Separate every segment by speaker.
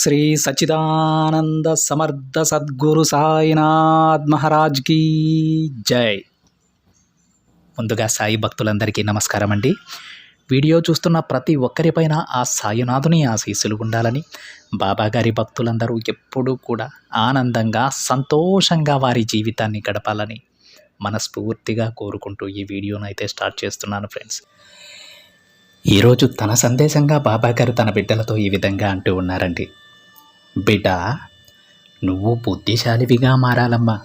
Speaker 1: శ్రీ సచిదానంద సమర్థ సద్గురు సాయినాథ్ మహారాజ్ కీ జై. ముందుగా సాయి భక్తులందరికీ నమస్కారం అండి. వీడియో చూస్తున్న ప్రతి ఒక్కరిపైన ఆ సాయినాథుని ఆశీస్సులు ఉండాలని బాబాగారి భక్తులందరూ ఎప్పుడూ కూడా ఆనందంగా సంతోషంగా వారి జీవితాన్ని గడపాలని మనస్ఫూర్తిగా కోరుకుంటూ ఈ వీడియోను అయితే స్టార్ట్ చేస్తున్నాను ఫ్రెండ్స్. ఈరోజు తన సందేశంగా బాబాగారు తన బిడ్డలతో ఈ విధంగా అంటూ ఉన్నారండి. బిడ్డా నువ్వు బుద్ధిశాలివిగా మారాలమ్మా.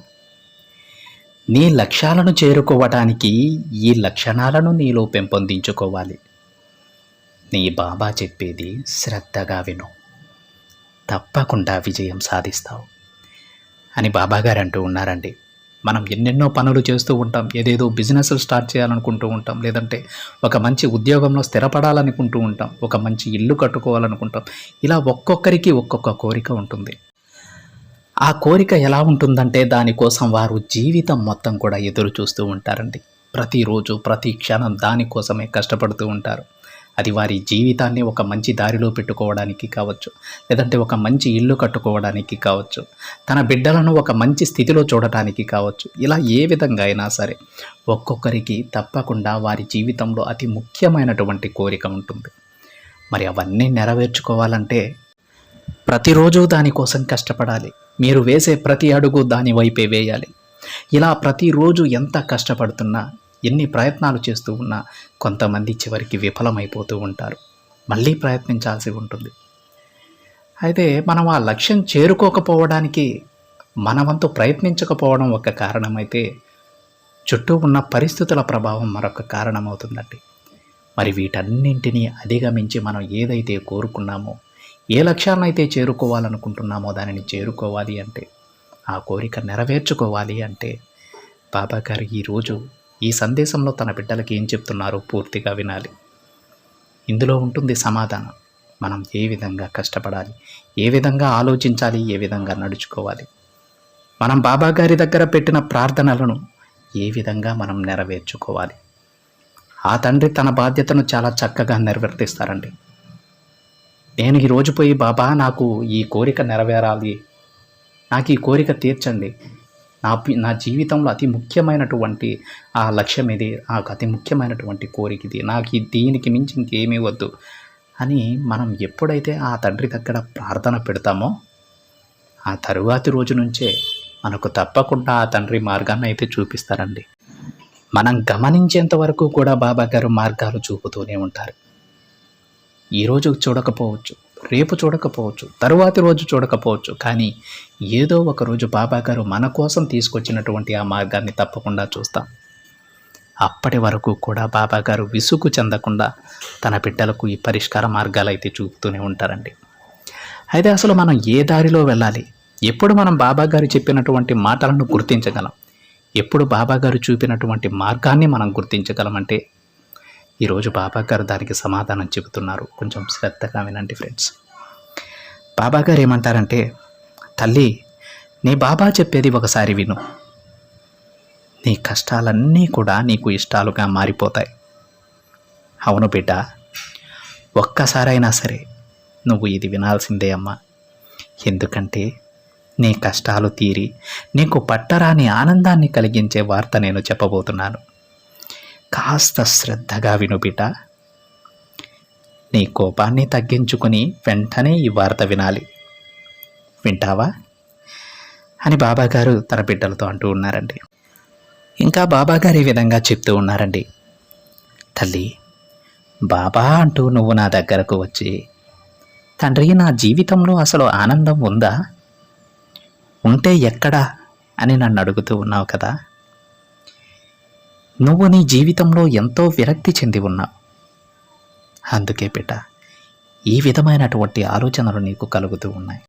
Speaker 1: నీ లక్ష్యాలను చేరుకోవటానికి ఈ లక్షణాలను నీలో పెంపొందించుకోవాలి. నీ బాబా చెప్పేది శ్రద్ధగా విను. తప్పకుండా విజయం సాధిస్తావు అని బాబాగారు అంటూ ఉన్నారండి. మనం ఎన్నెన్నో పనులు చేస్తూ ఉంటాం ఏదేదో బిజినెస్లు స్టార్ట్ చేయాలనుకుంటూ ఉంటాం లేదంటే ఒక మంచి ఉద్యోగంలో స్థిరపడాలనుకుంటూ ఉంటాం ఒక మంచి ఇల్లు కట్టుకోవాలనుకుంటాం. ఇలా ఒక్కొక్కరికి ఒక్కొక్క కోరిక ఉంటుంది. ఆ కోరిక ఎలా ఉంటుందంటే దానికోసం వారు జీవితం మొత్తం కూడా ఎదురు చూస్తూ ఉంటారండి. ప్రతిరోజు ప్రతి క్షణం దానికోసమే కష్టపడుతూ ఉంటారు. అది వారి జీవితాన్ని ఒక మంచి దారిలో పెట్టుకోవడానికి కావచ్చు లేదంటే ఒక మంచి ఇల్లు కట్టుకోవడానికి కావచ్చు తన బిడ్డలను ఒక మంచి స్థితిలో చూడటానికి కావచ్చు ఇలా ఏ విధంగా అయినా సరే ఒక్కొక్కరికి తప్పకుండా వారి జీవితంలో అతి ముఖ్యమైనటువంటి కోరిక ఉంటుంది. మరి అవన్నీ నెరవేర్చుకోవాలంటే ప్రతిరోజు దానికోసం కష్టపడాలి. మీరు వేసే ప్రతి అడుగు దాని వైపే వేయాలి. ఇలా ప్రతిరోజు ఎంత కష్టపడుతున్నా ఎన్ని ప్రయత్నాలు చేస్తూ ఉన్నా కొంతమంది చివరికి విఫలమైపోతూ ఉంటారు. మళ్ళీ ప్రయత్నించాల్సి ఉంటుంది. అయితే మనం ఆ లక్ష్యం చేరుకోకపోవడానికి మనవంతు ప్రయత్నించకపోవడం ఒక కారణమైతే చుట్టూ ఉన్న పరిస్థితుల ప్రభావం మరొక కారణమవుతుందండి. మరి వీటన్నింటినీ అధిగమించి మనం ఏదైతే కోరుకున్నామో ఏ లక్ష్యాన్నైతే అయితే చేరుకోవాలనుకుంటున్నామో దానిని చేరుకోవాలి అంటే ఆ కోరిక నెరవేర్చుకోవాలి అంటే బాబా గారు ఈరోజు ఈ సందేశంలో తన బిడ్డలకి ఏం చెప్తున్నారో పూర్తిగా వినాలి. ఇందులో ఉంటుంది సమాధానం. మనం ఏ విధంగా కష్టపడాలి? ఏ విధంగా ఆలోచించాలి? ఏ విధంగా నడుచుకోవాలి? మనం బాబా గారి దగ్గర పెట్టిన ప్రార్థనలను ఏ విధంగా మనం నెరవేర్చుకోవాలి? ఆ తండ్రి తన బాధ్యతను చాలా చక్కగా నెరవేర్తిస్తారండి. నేను ఈరోజు పోయి బాబా నాకు ఈ కోరిక నెరవేరాలి. నాకు ఈ కోరిక తీర్చండి. నా నా జీవితంలో అతి ముఖ్యమైనటువంటి ఆ లక్ష్యం ఇది నాకు అతి ముఖ్యమైనటువంటి కోరిక ఇది. నాకు దీనికి మించి ఇంకేమీ వద్దు. అని మనం ఎప్పుడైతే ఆ తండ్రి దగ్గర ప్రార్థన పెడతామో ఆ తరువాతి రోజు నుంచే మనకు తప్పకుండా ఆ తండ్రి మార్గాన్ని అయితే చూపిస్తారండి. మనం గమనించేంత వరకు కూడా బాబా గారు మార్గాలు చూపుతూనే ఉంటారు. ఈరోజు చూడకపోవచ్చు. రేపు చూడకపోవచ్చు తరువాతి రోజు చూడకపోవచ్చు. కానీ ఏదో ఒక రోజు బాబా గారు మన కోసం తీసుకొచ్చినటువంటి ఆ మార్గాన్ని తప్పకుండా చూస్తాం. అప్పటి వరకు కూడా బాబా గారు విసుగు చెందకుండా తన బిడ్డలకు ఈ పరిష్కార మార్గాలు అయితే చూపుతూనే ఉంటారండి. అయితే అసలు మనం ఏ దారిలో వెళ్ళాలి? ఎప్పుడు మనం బాబా గారు చెప్పినటువంటి మాటలను గుర్తించగలం? ఎప్పుడు బాబా గారు చూపినటువంటి మార్గాన్ని మనం గుర్తించగలమంటే ఈరోజు బాబా గారు దానికి సమాధానం చెబుతున్నారు. కొంచెం శ్రద్ధగా వినండి ఫ్రెండ్స్. బాబా గారు ఏమంటారంటే తల్లి నీ బాబా చెప్పేది ఒకసారి విను. నీ కష్టాలన్నీ కూడా నీకు ఇష్టాలుగా మారిపోతాయి. అవును బిడ్డ ఒక్కసారైనా సరే నువ్వు ఇది వినాల్సిందే అమ్మా. ఎందుకంటే నీ కష్టాలు తీరి నీకు పట్టరాని ఆనందాన్ని కలిగించే వార్త నేను చెప్పబోతున్నాను. కాస్త శ్రద్ధగా విను బిడ్డ. నీ కోపాన్ని తగ్గించుకుని వెంటనే ఈ వార్త వినాలి. వింటావా? అని బాబాగారు తన బిడ్డలతో అంటూ ఉన్నారండి. ఇంకా బాబాగారు ఈ విధంగా చెప్తూ ఉన్నారండి. తల్లి బాబా అంటూ నువ్వు నా దగ్గరకు వచ్చి తండ్రి నా జీవితంలో అసలు ఆనందం ఉందా? ఉంటే ఎక్కడా అని నన్ను అడుగుతూ ఉన్నావు కదా? నువ్వు నీ జీవితంలో ఎంతో విరక్తి చెంది ఉన్నావు అందుకే బిడ్డ ఈ విధమైనటువంటి ఆలోచనలు నీకు కలుగుతూ ఉన్నాయి.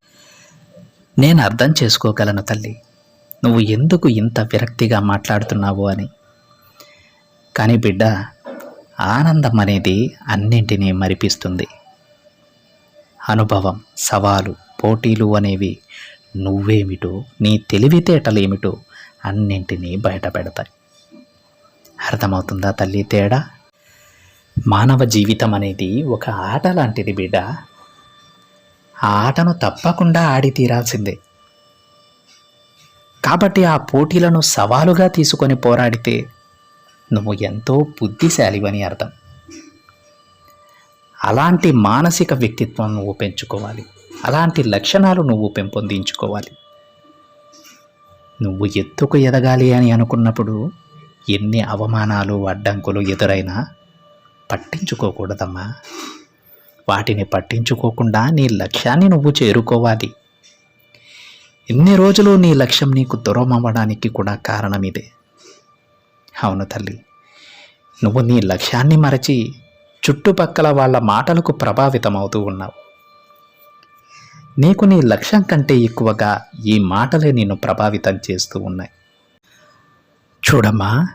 Speaker 1: నేను అర్థం చేసుకోగలను తల్లి. నువ్వు ఎందుకు ఇంత విరక్తిగా మాట్లాడుతున్నావు అని. కానీ బిడ్డ ఆనందం అనేది అన్నింటినీ మరిపిస్తుంది. అనుభవం సవాలు పోటీలు అనేవి నువ్వేమిటో నీ తెలివితేటలేమిటో అన్నింటినీ బయటపెడతాయి. అర్థమవుతుందా తల్లి తేడా? మానవ జీవితం అనేది ఒక ఆట లాంటిది బిడ్డ. ఆ ఆటను తప్పకుండా ఆడి తీరాల్సిందే. కాబట్టి ఆ పోటీలను సవాలుగా తీసుకొని పోరాడితే నువ్వు ఎంతో బుద్ధిశాలివని అర్థం. అలాంటి మానసిక వ్యక్తిత్వం నువ్వు పెంచుకోవాలి. అలాంటి లక్షణాలు నువ్వు పెంపొందించుకోవాలి. నువ్వు ఎత్తుకు ఎదగాలి అని అనుకున్నప్పుడు ఎన్ని అవమానాలు అడ్డంకులు ఎదురైనా పట్టించుకోకూడదమ్మా. వాటిని పట్టించుకోకుండా నీ లక్ష్యాన్ని నువ్వు చేరుకోవాలి. ఎన్ని రోజులు నీ లక్ష్యం నీకు దూరం అవ్వడానికి కూడా కారణం ఇదే అవును తల్లి నువ్వు నీ లక్ష్యాన్ని మరచి చుట్టుపక్కల వాళ్ళ మాటలకు ప్రభావితమవుతూ ఉన్నావు. నీకు నీ లక్ష్యం కంటే ఎక్కువగా ఈ మాటలే నిన్ను ప్రభావితం చేస్తూ ఉన్నాయి. చూడమ్మా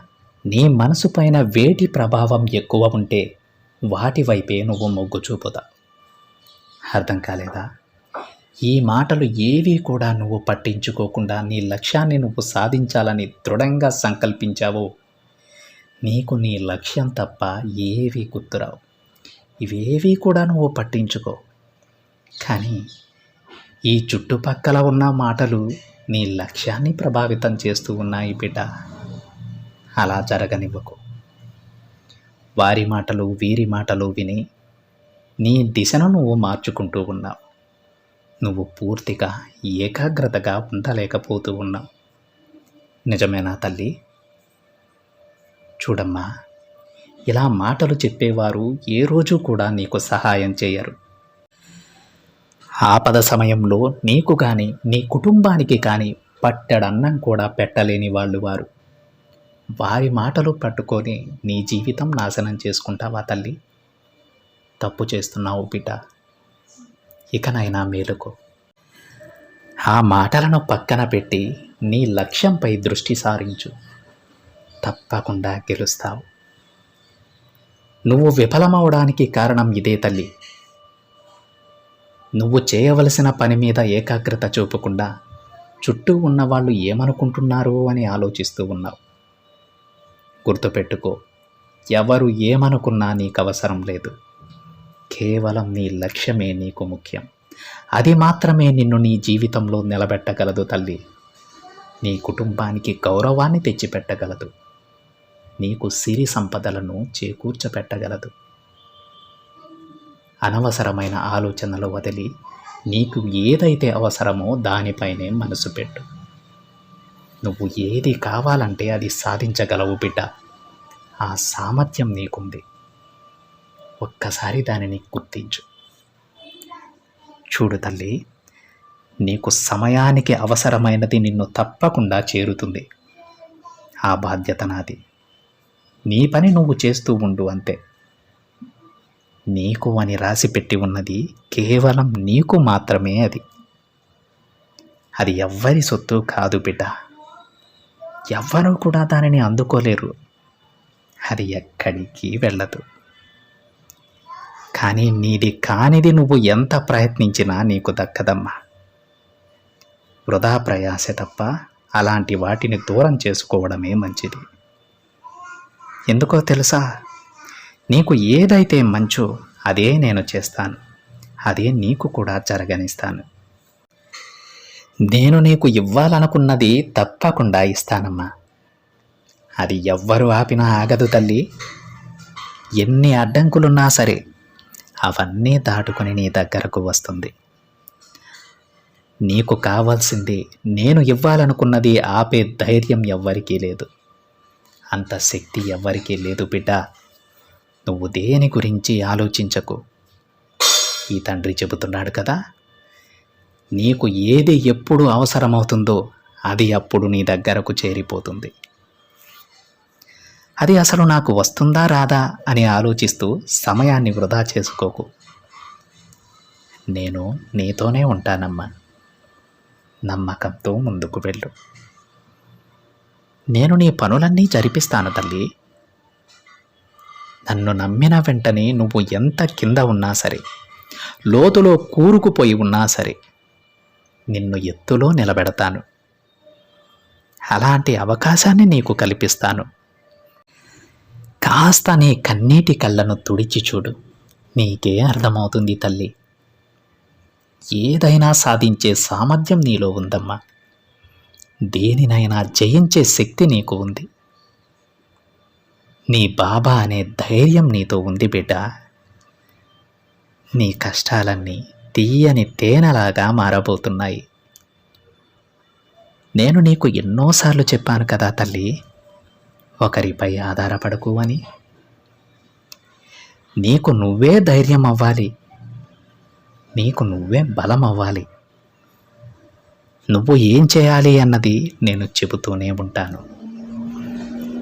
Speaker 1: నీ మనసు పైన వేటి ప్రభావం ఎక్కువ ఉంటే వాటి వైపే నువ్వు మొగ్గు చూపుదా అర్థం కాలేదా? ఈ మాటలు ఏవి కూడా నువ్వు పట్టించుకోకుండా నీ లక్ష్యాన్ని నువ్వు సాధించాలని దృఢంగా సంకల్పించావో నీకు నీ లక్ష్యం తప్ప ఏవి గుర్తురావు. ఇవేవి కూడా నువ్వు పట్టించుకో. కానీ ఈ చుట్టుపక్కల ఉన్న మాటలు నీ లక్ష్యాన్ని ప్రభావితం చేస్తూ ఉన్నాయి బిడ్డ. అలా జరగనివ్వకు. వారి మాటలు వీరి మాటలు విని నీ దిశను నువ్వు మార్చుకుంటూ ఉన్నావు. నువ్వు పూర్తిగా ఏకాగ్రతగా ఉండలేకపోతూ ఉన్నావు. నిజమేనా తల్లి? చూడమ్మా ఇలా మాటలు చెప్పేవారు ఏ రోజు కూడా నీకు సహాయం చేయరు. ఆపద సమయంలో నీకు కానీ నీ కుటుంబానికి కానీ పట్టెడన్నం కూడా పెట్టలేని వాళ్ళు వారు. వారి మాటలు పట్టుకొని నీ జీవితం నాశనం చేసుకుంటావా తల్లి? తప్పు చేస్తున్నావు బిడ్డ. ఇకనైనా మేలుకో. ఆ మాటలను పక్కన పెట్టి నీ లక్ష్యంపై దృష్టి సారించు. తప్పకుండా గెలుస్తావు. నువ్వు విఫలమవడానికి కారణం ఇదే తల్లి. నువ్వు చేయవలసిన పని మీద ఏకాగ్రత చూపకుండా చుట్టూ ఉన్న వాళ్ళు ఏమనుకుంటున్నారు అని ఆలోచిస్తూ ఉన్నావు. గుర్తుపెట్టుకో ఎవరు ఏమనుకున్నా నీకు అవసరం లేదు. కేవలం నీ లక్ష్యమే నీకు ముఖ్యం. అది మాత్రమే నిన్ను నీ జీవితంలో నిలబెట్టగలదు తల్లి. నీ కుటుంబానికి గౌరవాన్ని తెచ్చిపెట్టగలదు. నీకు సిరి సంపదలను చేకూర్చపెట్టగలదు. అనవసరమైన ఆలోచనలు వదిలి నీకు ఏదైతే అవసరమో దానిపైనే మనసు పెట్టు. నువ్వు ఏది కావాలంటే అది సాధించగలవు బిడ్డ. ఆ సామర్థ్యం నీకుంది. ఒక్కసారి దానిని గుర్తించు. చూడు తల్లి నీకు సమయానికి అవసరమైనది నిన్ను తప్పకుండా చేరుతుంది. ఆ బాధ్యత నాది. నీ పని నువ్వు చేస్తూ ఉండు అంతే. నీకు అని రాసి పెట్టి ఉన్నది కేవలం నీకు మాత్రమే అది. అది ఎవ్వరి సొత్తు కాదు బిడ్డ. ఎవ్వరూ కూడా దానిని అందుకోలేరు. అది ఎక్కడికి వెళ్ళదు. కానీ నీది కానిది నువ్వు ఎంత ప్రయత్నించినా నీకు దక్కదమ్మా. వృధా ప్రయాస తప్ప అలాంటి వాటిని దూరం చేసుకోవడమే మంచిది. ఎందుకో తెలుసా? నీకు ఏదైతే మంచో అదే నేను చేస్తాను. అదే నీకు కూడా జరగనిస్తాను. నేను నీకు ఇవ్వాలనుకున్నది తప్పకుండా ఇస్తానమ్మా. అది ఎవ్వరు ఆపినా ఆగదు తల్లి. ఎన్ని అడ్డంకులున్నా సరే అవన్నీ దాటుకుని నీ దగ్గరకు వస్తుంది. నీకు కావాల్సింది నేను ఇవ్వాలనుకున్నది ఆపే ధైర్యం ఎవ్వరికీ లేదు. అంత శక్తి ఎవ్వరికీ లేదు బిడ్డ. నువ్వు దేని గురించి ఆలోచించకు? ఈ తండ్రి చెబుతున్నాడు కదా నీకు ఏది ఎప్పుడు అవసరమవుతుందో అది అప్పుడు నీ దగ్గరకు చేరిపోతుంది. అది అసలు నాకు వస్తుందా రాదా అని ఆలోచిస్తూ సమయాన్ని వృధా చేసుకోకు. నేను నీతోనే ఉంటానమ్మా. నమ్మకంతో ముందుకు వెళ్ళు. నేను నీ పనులన్నీ జరిపిస్తాను తల్లి. నన్ను నమ్మిన వెంటనే నువ్వు ఎంత కింద ఉన్నా సరే లోతులో కూరుకుపోయి ఉన్నా సరే నిన్ను ఎత్తులో నిలబెడతాను. అలాంటి అవకాశాన్ని నీకు కల్పిస్తాను. కాస్త నీ కన్నీటి కళ్ళను తుడిచి చూడు. నీకే అర్థమవుతుంది తల్లి. ఏదైనా సాధించే సామర్థ్యం నీలో ఉందమ్మా. దేనినైనా జయించే శక్తి నీకు ఉంది. నీ బాబా అనే ధైర్యం నీతో ఉంది బిడ్డ. నీ కష్టాలన్నీ తీయని తేనెలాగా మారబోతున్నాయి. నేను నీకు ఎన్నోసార్లు చెప్పాను కదా తల్లి ఒకరిపై ఆధారపడకు అని. నీకు నువ్వే ధైర్యం అవ్వాలి. నీకు నువ్వే బలం అవ్వాలి. నువ్వు ఏం చేయాలి అన్నది నేను చెబుతూనే ఉంటాను.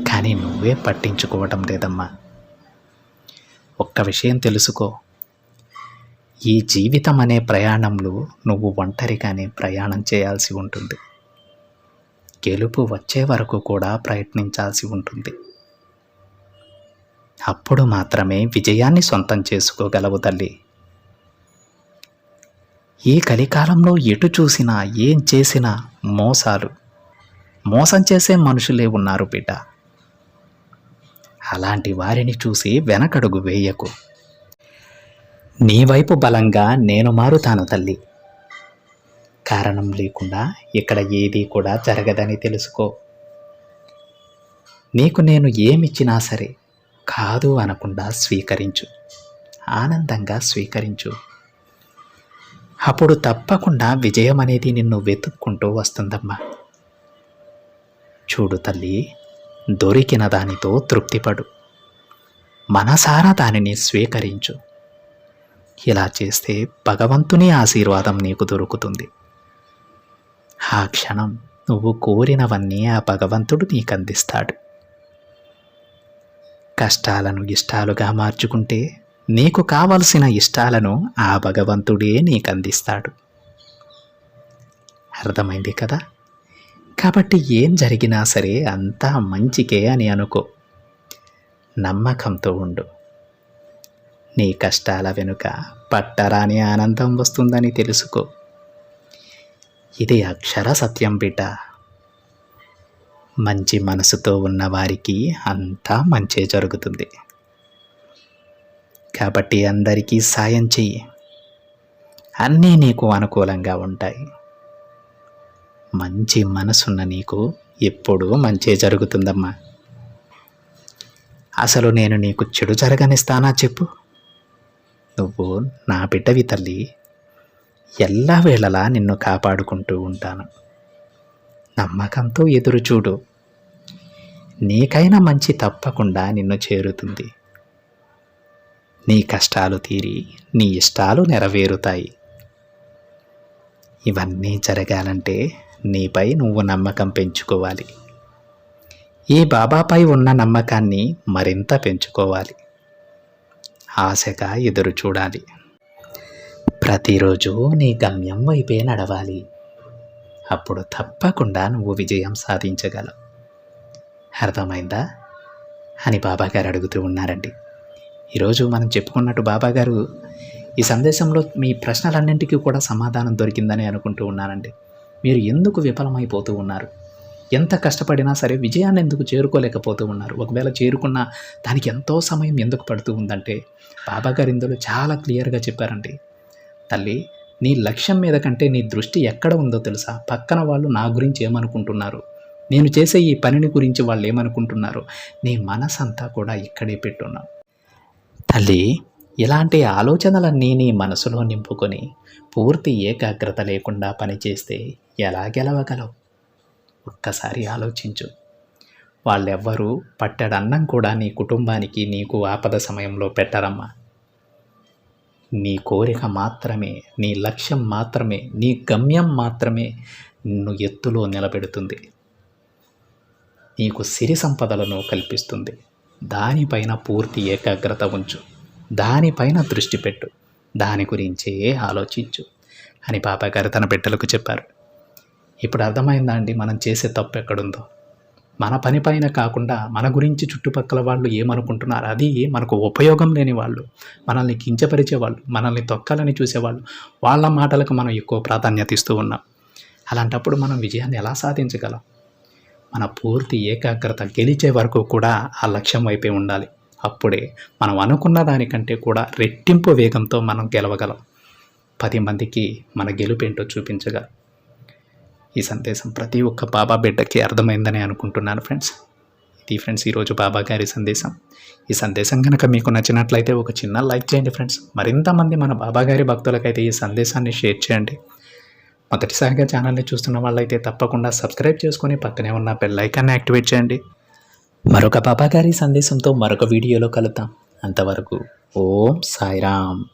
Speaker 1: కానీ నువ్వే పట్టించుకోవటం లేదమ్మా. ఒక్క విషయం తెలుసుకో. ఈ జీవితం అనే ప్రయాణంలో నువ్వు ఒంటరిగానే ప్రయాణం చేయాల్సి ఉంటుంది. గెలుపు వచ్చే వరకు కూడా ప్రయత్నించాల్సి ఉంటుంది. అప్పుడు మాత్రమే విజయాన్ని సొంతం చేసుకోగలవు తల్లి. ఈ కలికాలంలో ఎటు చూసినా ఏం చేసినా మోసాలు. మోసం చేసే మనుషులే ఉన్నారు బిడ్డ. అలాంటి వారిని చూసి వెనకడుగు వేయకు. నీ వైపు బలంగా నేను మారుతాను తల్లి. కారణం లేకుండా ఇక్కడ ఏదీ కూడా జరగదని తెలుసుకో. నీకు నేను ఏమిచ్చినా సరే కాదు అనకుండా స్వీకరించు. ఆనందంగా స్వీకరించు. అప్పుడు తప్పకుండా విజయం అనేది నిన్ను వెతుక్కుంటూ వస్తుందమ్మా. చూడు తల్లి దొరికిన దానితో తృప్తిపడు. మనసారా దానిని స్వీకరించు. ఇలా చేస్తే భగవంతుని ఆశీర్వాదం నీకు దొరుకుతుంది. ఆ క్షణం నువ్వు కోరినవన్నీ ఆ భగవంతుడు నీకు అందిస్తాడు కష్టాలను ఇష్టాలుగా మార్చుకుంటే నీకు కావలసిన ఇష్టాలను ఆ భగవంతుడే నీకు అందిస్తాడు అర్థమైంది కదా? కాబట్టి ఏం జరిగినా సరే అంతా మంచికే అని అనుకో. నమ్మకంతో ఉండు. నీ కష్టాల వెనుక పట్టరాని ఆనందం వస్తుందని తెలుసుకో. ఇది అక్షర సత్యం బిడ్డ. మంచి మనసుతో ఉన్నవారికి అంతా మంచే జరుగుతుంది. కాబట్టి అందరికీ సాయం చెయ్యి. అన్నీ నీకు అనుకూలంగా ఉంటాయి. మంచి మనసున్న నీకు ఎప్పుడూ మంచే జరుగుతుందమ్మా. అసలు నేను నీకు చెడు జరగనిస్తానా చెప్పు? నువ్వు నా బిడ్డవి తల్లి. ఎల్లవేళలా నిన్ను కాపాడుకుంటూ ఉంటాను. నమ్మకంతో ఎదురు చూడు. నీకైనా మంచి తప్పకుండా నిన్ను చేరుతుంది. నీ కష్టాలు తీరి నీ ఇష్టాలు నెరవేరుతాయి. ఇవన్నీ జరగాలంటే నీపై నువ్వు నమ్మకం పెంచుకోవాలి. ఈ బాబాపై ఉన్న నమ్మకాన్ని మరింత పెంచుకోవాలి. ఆశగా ఎదురు చూడాలి. ప్రతిరోజు నీ గమ్యం వైపే నడవాలి. అప్పుడు తప్పకుండా నువ్వు విజయం సాధించగలవు. అర్థమైందా? అని బాబాగారు అడుగుతూ ఉన్నారండి. ఈరోజు మనం చెప్పుకున్నట్టు బాబాగారు ఈ సందేశంలో మీ ప్రశ్నలన్నింటికీ కూడా సమాధానం దొరికిందని అనుకుంటూ ఉన్నానండి మీరు ఎందుకు విఫలమైపోతూ ఉన్నారు? ఎంత కష్టపడినా సరే విజయాన్ని ఎందుకు చేరుకోలేకపోతూ ఉన్నారు? ఒకవేళ చేరుకున్న దానికి ఎంతో సమయం ఎందుకు పడుతూ ఉందంటే బాబాగారు ఇందులో చాలా క్లియర్గా చెప్పారండి. తల్లి నీ లక్ష్యం మీద కంటే నీ దృష్టి ఎక్కడ ఉందో తెలుసా? పక్కన వాళ్ళు నా గురించి ఏమనుకుంటున్నారు? నేను చేసే ఈ పనిని గురించి వాళ్ళు ఏమనుకుంటున్నారు? నీ మనసంతా కూడా ఇక్కడే పెట్టున్నావు. తల్లి ఇలాంటి ఆలోచనలన్నీ నీ మనసులో నింపుకొని పూర్తి ఏకాగ్రత లేకుండా పనిచేస్తే ఎలా గెలవగలవు? ఒక్కసారి ఆలోచించు. వాళ్ళెవ్వరూ పట్టెడన్నం కూడా నీ కుటుంబానికి నీకు ఆపద సమయంలో పెట్టరమ్మా. నీ కోరిక మాత్రమే నీ లక్ష్యం మాత్రమే నీ గమ్యం మాత్రమే నిన్ను ఎత్తులో నిలబెడుతుంది. నీకు సిరి సంపదలను కల్పిస్తుంది. దానిపైన పూర్తి ఏకాగ్రత ఉంచు. దానిపైన దృష్టి పెట్టు. దాని గురించే ఆలోచించు. అని పాపగారు తన బిడ్డలకు చెప్పారు. ఇప్పుడు అర్థమైందా అండి మనం చేసే తప్పు ఎక్కడుందో? మన పని పైన కాకుండా మన గురించి చుట్టుపక్కల వాళ్ళు ఏమనుకుంటున్నారు? అది మనకు ఉపయోగం లేని వాళ్ళు మనల్ని కించపరిచే వాళ్ళు మనల్ని తొక్కాలని చూసేవాళ్ళు వాళ్ళ మాటలకు మనం ఎక్కువ ప్రాధాన్యత ఇస్తూ ఉన్నాం. అలాంటప్పుడు మనం విజయాన్ని ఎలా సాధించగలం? మన పూర్తి ఏకాగ్రత గెలిచే వరకు కూడా ఆ లక్ష్యం వైపే ఉండాలి. అప్పుడే మనం అనుకున్న దానికంటే కూడా రెట్టింపు వేగంతో మనం గెలవగలం. పది మందికి మన గెలుపేంటో చూపించగలం. ఈ సందేశం ప్రతి ఒక్క బాబా బిడ్డకి అర్థమైందని అనుకుంటున్నాను ఫ్రెండ్స్. ఇది ఫ్రెండ్స్ ఈరోజు బాబా గారి సందేశం. ఈ సందేశం కనుక మీకు నచ్చినట్లయితే ఒక చిన్న లైక్ చేయండి ఫ్రెండ్స్. మరింత మంది మన బాబా గారి భక్తులకైతే ఈ సందేశాన్ని షేర్ చేయండి. మొదటిసారిగా ఛానల్ని చూస్తున్న వాళ్ళైతే తప్పకుండా సబ్స్క్రైబ్ చేసుకొని పక్కనే ఉన్న బెల్ ఐకాన్ని యాక్టివేట్ చేయండి. మరొక బాబా గారి సందేశంతో మరొక వీడియోలో కలుద్దాం. అంతవరకు ఓం సాయిరామ్.